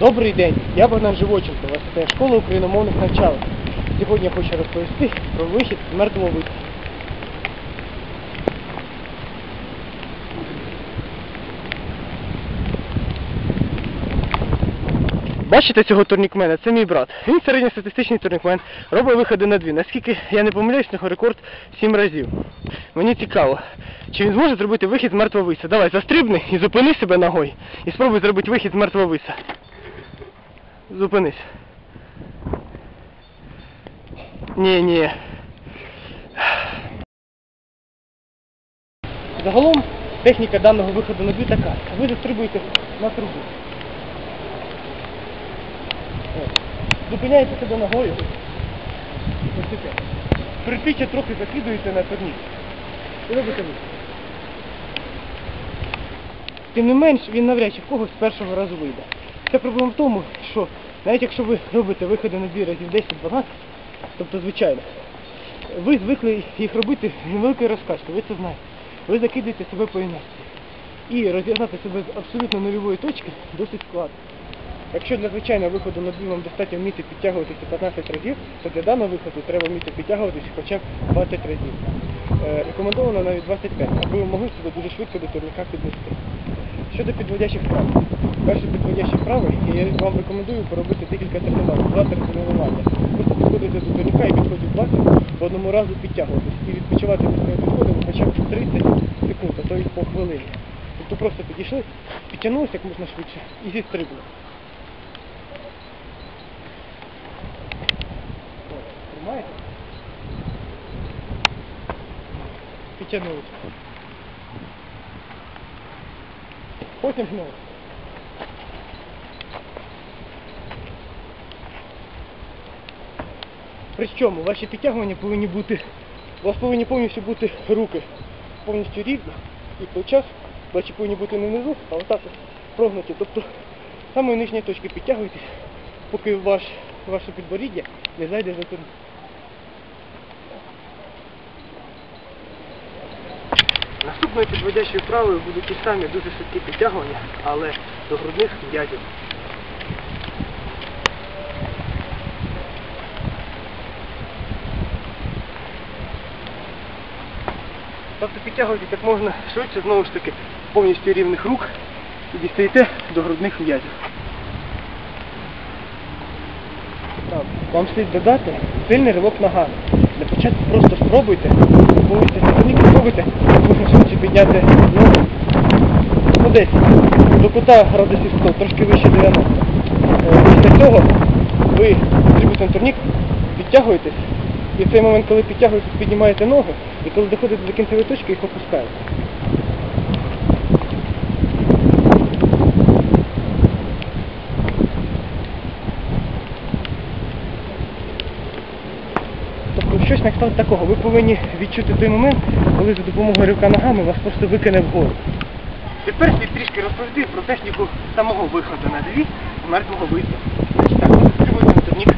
Добрий день, я Богдан Живоченко, вітає школа україномовних навчалок. Сьогодні я хочу розповісти про вихід з мертвого вику. Бачите цього турнікмена? Це мій брат. Він середньостатистичний турнікмен, робить виходи на дві. Наскільки я не помиляюсь, нього рекорд 7 разів. Мені цікаво, чи він зможе зробити вихід з мертвого виса. Давай, застрибни і зупини себе ногою. І спробуй зробити вихід з мертвого виса. Зупинись. Ні, ні. Загалом техніка даного виходу на дві така. Ви застрибуєте на трубу. Зупиняєте себе ногою. Припіччя трохи закидуєте на турнік. І робите вихід. Тим не менш, він навряд чи в когось з першого разу вийде. Це проблема в тому, що навіть якщо ви робите виходи на дві разів 10-12, тобто звичайно, ви звикли їх робити з невеликою розкачкою, ви це знаєте. Ви закидаєте себе по інерції. І розігнати себе з абсолютно нульової точки досить складно. Якщо для звичайного виходу на дві вам достатньо вміти підтягуватися 15 разів, то для даного виходу треба вміти підтягуватися хоча б 20 разів. Е, рекомендовано навіть 25, аби ви могли себе дуже швидко до турніка піднести. Щодо підводячих вправ. Перше підводящі вправи, я вам рекомендую поробити декілька тренувань, два-три тренування. Просто підходити до турніка і підходів 20, по одному разу підтягуватись і відпочивати від своїм підходом хоча б 30 секунд, а то й по хвилині. Тобто просто підійшли, підтягнулися як можна швидше і зістрибнули. Тримаєте? Підтягнулися. Потім знову. Причому ваші підтягування повинні бути, у вас повинні повністю бути руки повністю рівні і плеча ваші повинні бути не внизу, а отак прогнуті. Тобто з самої нижньої точки підтягуйтесь, поки ваш, ваше підборіддя не зайде за турнір. Наступною підводячою вправою будуть ті самі дуже швидкі підтягування, але до грудних м'язів. Тобто підтягуйтесь як можна швидше, знову ж таки, повністю рівних рук і дістаєте до грудних м'язів. Вам слід додати сильний ривок ногами. Для початку просто спробуйте, спробуйте, спробуйте, можна швидше підняти ногу. Ну десь до кута градусів 100, трошки вище 90. Е, Після цього ви зробите турнік, підтягуєтесь, і в цей момент, коли підтягуєтесь, піднімаєте ногу, і коли доходите до кінцевої точки, їх опускаєте. Щось на такого. Ви повинні відчути той момент, коли за допомогою ривка ногами вас просто викине вгору. Тепер слід трішки розповісти про техніку самого виходу на дві мертвого вису. Значить так, ви стрибуєте на турнік,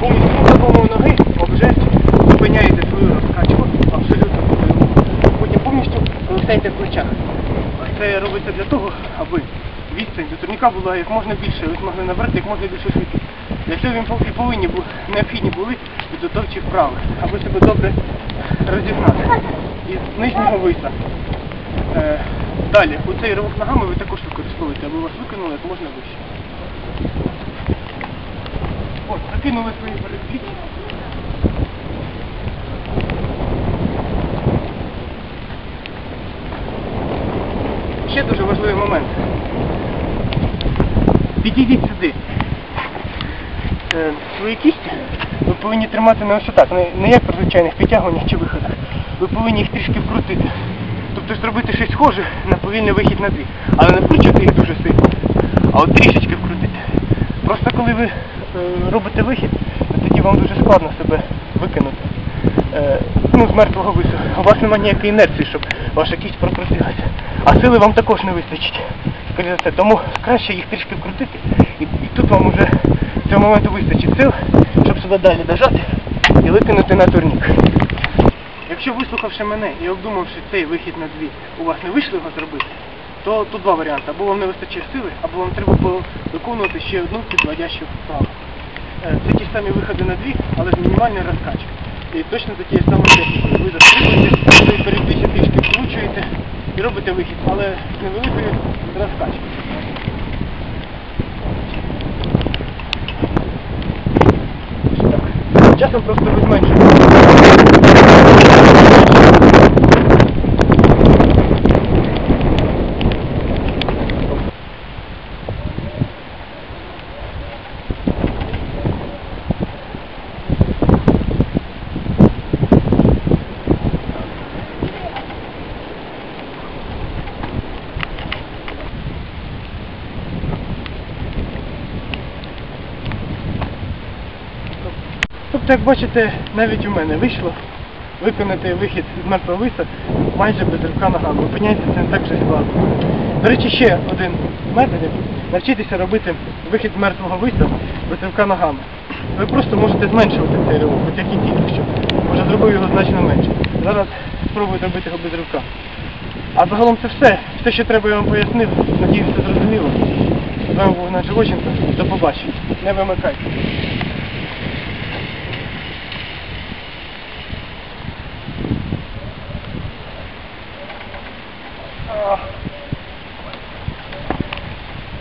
повністю допомогою ноги вже зупиняєте свою розкачку абсолютно польову. Потім повністю повисаєте в плечах. Це робиться для того, аби відстань до турніка була як можна більше, ви змогли набрати як можна більше швидкість. Для цього і повинні бу- необхідні були підготовчі вправи, аби себе добре розігнати. Із нижнього виса. Е, далі, у цей ривок ногами ви також використовуєте, аби вас викинули як можна вище. От, закинули свої передпліччя. Ще дуже важливий момент. Підійдіть сюди. Е, свої кісті ви повинні тримати не ось отак, не, не як при звичайних підтягуваннях чи виходах. Ви повинні їх трішки вкрутити. Тобто зробити щось схоже на повільний вихід на дві. Але не вкручувати їх дуже сильно, а от трішечки вкрутити. Просто коли ви е, робите вихід, тоді вам дуже складно себе викинути. Е, ну, з мертвого вису. У вас немає ніякої інерції, щоб ваша кість прокрутилася. А сили вам також не вистачить. Скоріше. Тому краще їх трішки вкрутити. І, і тут вам уже з цього моменту вистачить сил, щоб себе далі дожати і викинути на турнік. Якщо вислухавши мене і обдумавши цей вихід на дві, у вас не вийшло його зробити, то тут два варіанти. Або вам не вистачає сили, або вам треба було виконувати ще одну підводящу вправу. Е, Це ті самі виходи на дві, але з мінімальною розкачкою. І точно за тією самою технікою. Ви застрибуєте, ви передвічі трішки вкручуєте і робите вихід, але з невеликою розкачкою. Часом просто ви зменшуєте. Тобто, як бачите, навіть у мене вийшло виконати вихід з мертвого виса майже без ривка ногами. Опиняється це не так вже складно. До речі, ще один з методів навчитися робити вихід з мертвого виса без ривка ногами. Ви просто можете зменшувати цей ривок, от як і тільки що. Може зробив його значно менше. Зараз спробую зробити його без ривка. А загалом це все. Все, що треба, я вам пояснив. Надіюсь, все зрозуміло. З вами був Наджи Воченко. До побачення. Не вимикайте.